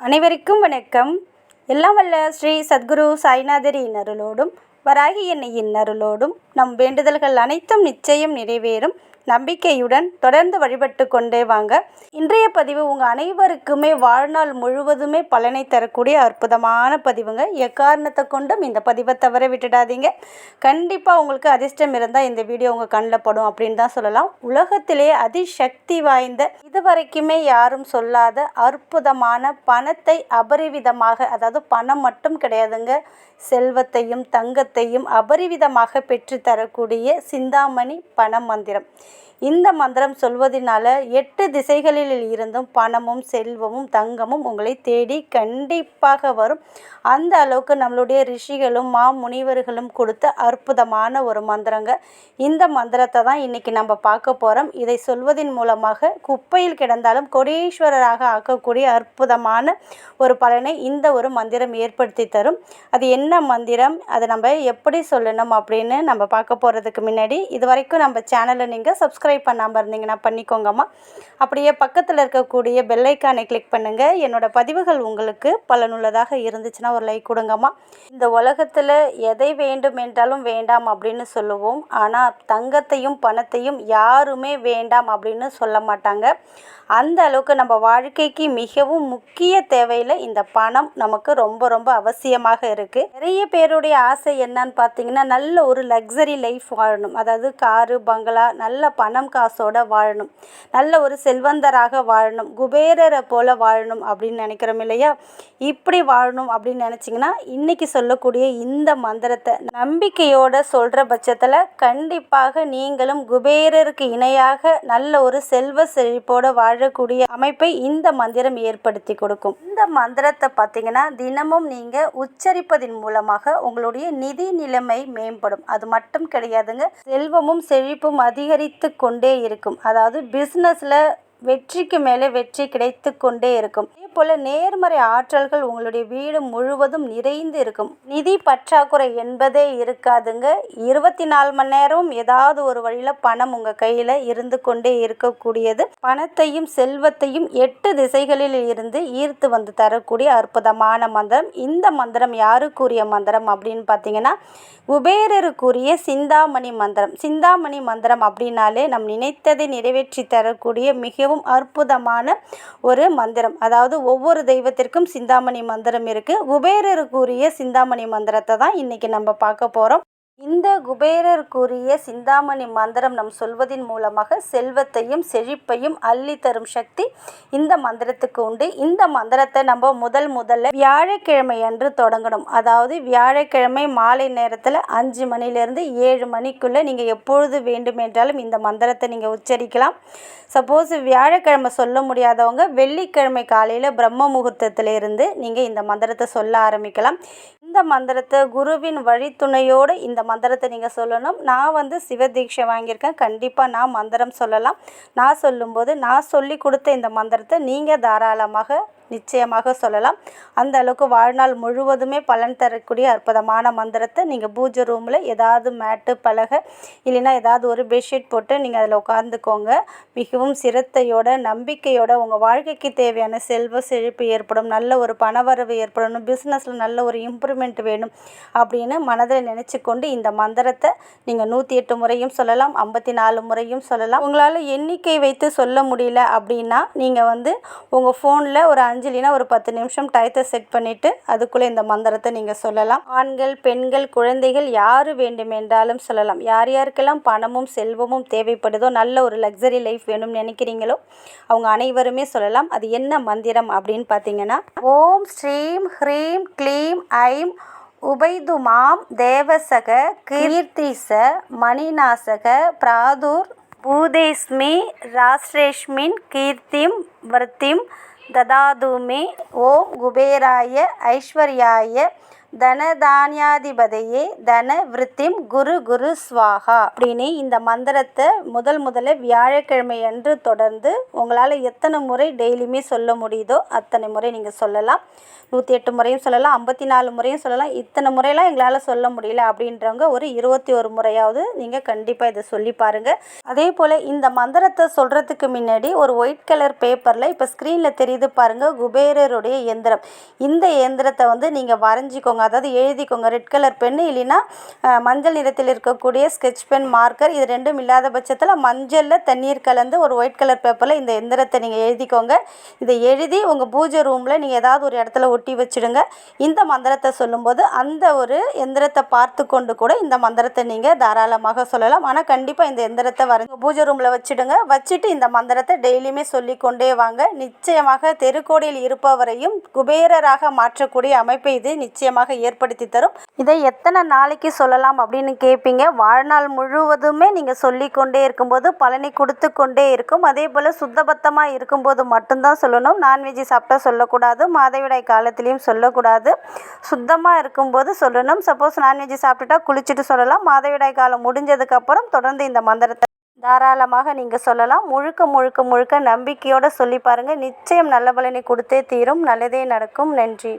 அனைவருக்கும் வணக்கம். எல்லாம் வல்ல ஸ்ரீ சத்குரு சாய்நாதரி நருளோடும் வராகி எண்ணெயின் அருளோடும் நம் வேண்டுதல்கள் அனைத்தும் நிச்சயம் நிறைவேறும். நம்பிக்கையுடன் தொடர்ந்து வழிபட்டு கொண்டே வாங்க. இன்றைய பதிவு உங்கள் அனைவருக்குமே வாழ்நாள் முழுவதுமே பலனை தரக்கூடிய அற்புதமான பதிவுங்க. எக்காரணத்தை கொண்டும் இந்த பதிவை தவிர விட்டுடாதீங்க. கண்டிப்பாக உங்களுக்கு அதிர்ஷ்டம் இருந்தால் இந்த வீடியோ உங்கள் கண்ணில் படும் அப்படின்னு தான் சொல்லலாம். உலகத்திலே அதிசக்தி வாய்ந்த இதுவரைக்குமே யாரும் சொல்லாத அற்புதமான பணத்தை அபரிவிதமாக அதாவது பணம் மட்டும் கிடையாதுங்க செல்வத்தையும் தங்கத்தையும் அபரிவிதமாக பெற்று தரக்கூடிய சிந்தாமணி பண மந்திரம். இந்த மந்திரம் சொல்வதனால எட்டு திசைகளில் இருந்தும் பணமும் செல்வமும் தங்கமும் உங்களை தேடி கண்டிப்பாக வரும். அந்த அளவுக்கு நம்மளுடைய ரிஷிகளும் மா முனிவர்களும் கொடுத்த அற்புதமான ஒரு மந்திரங்க. இந்த மந்திரத்தை தான் இன்றைக்கி நம்ம பார்க்க போகிறோம் இதை சொல்வதன் மூலமாக குப்பையில் கிடந்தாலும் கொடீஸ்வரராக ஆக்கக்கூடிய அற்புதமான ஒரு பலனை இந்த ஒரு மந்திரம் ஏற்படுத்தி தரும். அது என்ன மந்திரம்? அதை நம்ம எப்படி சொல்லணும் அப்படின்னு நம்ம பார்க்க போகிறதுக்கு முன்னாடி இது வரைக்கும் நம்ம சேனலை நீங்கள் சப்ஸ்கிரைப் பண்ணாமல் இருந்தீங்கன்னா பண்ணிக்கோங்கம்மா. அப்படியே பக்கத்தில் இருக்கக்கூடிய பெல்லைக்கானை கிளிக் பண்ணுங்கள் என்னோட பதிவுகள் உங்களுக்கு பலனுள்ளதாக இருந்துச்சுன்னா ஒரு லைக் கொடுங்கம்மா. இந்த உலகத்தில் எதை வேண்டும் என்றாலும் வேண்டாம் அப்படின்னு சொல்லுவோம். ஆனால் தங்கத்தையும் பணத்தையும் யாருமே வேண்டாம் அப்படின்னு சொல்ல மாட்டாங்க. அந்த அளவுக்கு நம்ம வாழ்க்கைக்கு மிகவும் முக்கிய தேவையில் இந்த பணம் நமக்கு ரொம்ப ரொம்ப அவசியமாக இருக்குது நிறைய பேருடைய ஆசை என்னன்னு பார்த்தீங்கன்னா நல்ல ஒரு லக்ஸரி லைஃப் வாழணும். அதாவது காரு பங்களா நல்ல பணம் காசோட வாழணும். நல்ல ஒரு செல்வந்தராக வாழணும். குபேரரை போல வாழணும் அப்படின்னு நினைக்கிறோம் இல்லையா? இப்படி வாழணும் அப்படின்னு நினச்சிங்கன்னா இன்றைக்கி சொல்லக்கூடிய இந்த மந்திரத்தை நம்பிக்கையோட சொல்கிற பட்சத்தில் கண்டிப்பாக நீங்களும் குபேரருக்கு இணையாக நல்ல ஒரு செல்வ செழிப்போட வாழக்கூடிய அமைப்பை இந்த மந்திரம் ஏற்படுத்தி கொடுக்கும். இந்த மந்திரத்தை பார்த்தீங்கன்னா தினமும் நீங்கள் உச்சரிப்பதன் மூலமாக உங்களுடைய நிதி நிலைமை மேம்படும். அது மட்டும் கிடையாதுங்க. செல்வமும் செழிப்பும் அதிகரித்து கொண்டே இருக்கும். அதாவது பிஸ்னஸில் வெற்றிக்கு மேலே வெற்றி கிடைத்து கொண்டே இருக்கும். போல் நேர்மறை ஆற்றல்கள் உங்களுடைய வீடு முழுவதும் நிறைந்து இருக்கும். நிதி பற்றாக்குறை என்பதே இருக்காதுங்க. இருபத்தி நாலு மணி நேரம் ஏதாவது ஒரு வழியில் பணம் உங்கள் கையில் இருந்து கொண்டே இருக்கக்கூடியது. பணத்தையும் செல்வத்தையும் எட்டு திசைகளில் இருந்து ஈர்த்து வந்து தரக்கூடிய அற்புதமான மந்திரம். இந்த மந்திரம் யாருக்குரிய மந்திரம் அப்படின்னு பார்த்தீங்கன்னா குபேரருக்குரிய சிந்தாமணி மந்திரம். சிந்தாமணி மந்திரம் அப்படின்னாலே நம் நினைத்ததை நிறைவேற்றி தரக்கூடிய மிகவும் அற்புதமான ஒரு மந்திரம். அதாவது ஒவ்வொரு தெய்வத்திற்கும் சிந்தாமணி மந்திரம் இருக்குது குபேரருக்குரிய சிந்தாமணி மந்திரத்தை தான் இன்றைக்கி நம்ம பார்க்க போகிறோம் இந்த குபேரருக்குரிய சிந்தாமணி மந்திரம் நம் சொல்வதின் மூலமாக செல்வத்தையும் செழிப்பையும் அள்ளி தரும் சக்தி இந்த மந்திரத்துக்கு உண்டு. இந்த மந்திரத்தை நம்ம முதல் முதல்ல வியாழக்கிழமை அன்று தொடங்கணும். அதாவது வியாழக்கிழமை மாலை நேரத்தில் அஞ்சு மணிலேருந்து ஏழு மணிக்குள்ளே நீங்கள் எப்பொழுது வேண்டுமென்றாலும் இந்த மந்திரத்தை நீங்கள் உச்சரிக்கலாம். சப்போஸ் வியாழக்கிழமை சொல்ல முடியாதவங்க வெள்ளிக்கிழமை காலையில் பிரம்ம முகூர்த்தத்திலிருந்து நீங்கள் இந்த மந்திரத்தை சொல்ல ஆரம்பிக்கலாம். இந்த மந்திரத்தை குருவின் வழித்துணையோடு இந்த மந்திரத்தை நீங்கள் சொல்லணும். நான் வந்து சிவதீட்சை வாங்கியிருக்கேன். கண்டிப்பாக நான் மந்திரம் சொல்லலாம். நான் சொல்லும்போது நான் சொல்லி கொடுத்த இந்த மந்திரத்தை நீங்கள் தாராளமாக நிச்சயமாக சொல்லலாம். அந்த அளவுக்கு வாழ்நாள் முழுவதுமே பலன் தரக்கூடிய அற்புதமான மந்திரத்தை நீங்கள் பூஜை ரூமில் ஏதாவது மேட்டு பலகை இல்லைன்னா ஏதாவது ஒரு பெட்ஷீட் போட்டு நீங்கள் அதில் உட்காந்துக்கோங்க மிகவும் சிரத்தையோட நம்பிக்கையோட உங்கள் வாழ்க்கைக்கு தேவையான செல்வ செழிப்பு ஏற்படும் நல்ல ஒரு பணவரவு ஏற்படணும் பிஸ்னஸில் நல்ல ஒரு இம்ப்ரூவ்மெண்ட் வேணும் அப்படின்னு மனதில் நினச்சி கொண்டு இந்த மந்திரத்தை நீங்கள் நூற்றி எட்டு முறையும் சொல்லலாம் ஐம்பத்தி நாலு முறையும் சொல்லலாம். உங்களால் எண்ணிக்கை வைத்து சொல்ல முடியல அப்படின்னா நீங்கள் வந்து உங்கள் ஃபோனில் ஒரு அஞ்சலினா ஒரு பத்து நிமிஷம் டயத்தை செட் பண்ணிவிட்டு அதுக்குள்ளே இந்த மந்திரத்தை நீங்கள் சொல்லலாம். ஆண்கள் பெண்கள் குழந்தைகள் யார் வேண்டுமென்றாலும் சொல்லலாம். யார் யாருக்கெல்லாம் பணமும் செல்வமும் தேவைப்படுதோ நல்ல ஒரு லக்ஸரி லைஃப் வேணும்னு நினைக்கிறீங்களோ அவங்க அனைவருமே சொல்லலாம். அது என்ன மந்திரம் அப்படின்னு பார்த்தீங்கன்னா ஓம் ஸ்ரீம் ஹ்ரீம் க்ளீம் ஐம் உபைதுமாம் தேவசக கீர்த்திச மணிநாசக பிராதுர் பூதேஸ்மி ராஷ்ரேஷ்மின் கீர்த்திம் வர்த்திம் ததாது மே ஓம் குபேராய ஐஸ்வர்யாய தனதானியாதிபதையே தன விருத்திம் குரு குரு ஸ்வாகா அப்படின்னு இந்த மந்திரத்தை முதல் முதல்ல வியாழக்கிழமை அன்று தொடர்ந்து உங்களால் எத்தனை முறை டெய்லியுமே சொல்ல முடியுதோ அத்தனை முறை நீங்கள் சொல்லலாம். நூற்றி எட்டு முறையும் சொல்லலாம் ஐம்பத்தி நாலு முறையும் சொல்லலாம். இத்தனை முறையெல்லாம் எங்களால் சொல்ல முடியல அப்படின்றவங்க ஒரு இருபத்தி ஒரு முறையாவது நீங்கள் கண்டிப்பாக இதை சொல்லி பாருங்கள் அதே போல் இந்த மந்திரத்தை சொல்கிறதுக்கு முன்னாடி ஒரு ஒயிட் கலர் பேப்பரில் இப்போ ஸ்க்ரீனில் தெரியுது பாருங்கள் குபேரருடைய இயந்திரம். இந்த இயந்திரத்தை வந்து நீங்கள் வரைஞ்சிக்கோங்க. அதாவது எழுதிக்கோங்க. ரெட் கலர் பென் இல்லைன்னா மஞ்சள் நிறத்தில் இருக்கக்கூடிய ஸ்கெட்ச் பென் மார்க்கர் இது ரெண்டும் இல்லாத பட்சத்தில் மஞ்சளில் தண்ணீர் கலந்து ஒரு ஒயிட் கலர் பேப்பரில் இந்த எந்திரத்தை நீங்கள் எழுதிக்கோங்க. இதை எழுதி உங்கள் பூஜை ரூமில் நீங்கள் ஏதாவது ஒரு இடத்துல ஒட்டி வச்சிடுங்க. இந்த மந்திரத்தை சொல்லும்போது அந்த ஒரு எந்திரத்தை பார்த்து கொண்டு கூட இந்த மந்திரத்தை நீங்கள் தாராளமாக சொல்லலாம். ஆனால் கண்டிப்பாக இந்த எந்திரத்தை வரைஞ்சி பூஜை ரூமில் வச்சிடுங்க. வச்சுட்டு இந்த மந்திரத்தை டெய்லியுமே சொல்லிக்கொண்டே வாங்க. நிச்சயமாக தெருக்கோடியில் இருப்பவரையும் குபேரராக மாற்றக்கூடிய அமைப்பை இது. நிச்சயமாக ஏற்படுத்தி தரும். இதை எத்தனை நாளைக்கு சொல்லலாம் அப்படின்னு கேட்பீங்க வாழ்நாள் முழுவதுமே நீங்கள் சொல்லிக்கொண்டே இருக்கும்போது பலனை கொடுத்து கொண்டே இருக்கும். அதே போல் சுத்தபத்தமாக இருக்கும்போது மட்டும்தான் சொல்லணும். நான்வெஜ் சாப்பிட்டா சொல்லக்கூடாது. மாதவிடாய் காலத்திலையும் சொல்லக்கூடாது. சுத்தமாக இருக்கும்போது சொல்லணும். சப்போஸ் நான்வெஜ் சாப்பிட்டுட்டா குளிச்சுட்டு சொல்லலாம். மாதவிடாய் காலம் முடிஞ்சதுக்கப்புறம் தொடர்ந்து இந்த மந்திரத்தை தாராளமாக நீங்கள் சொல்லலாம். முழுக்க முழுக்க முழுக்க நம்பிக்கையோடு சொல்லி பாருங்கள் நிச்சயம் நல்ல பலனை கொடுத்தே தீரும். நல்லதே நடக்கும். நன்றி.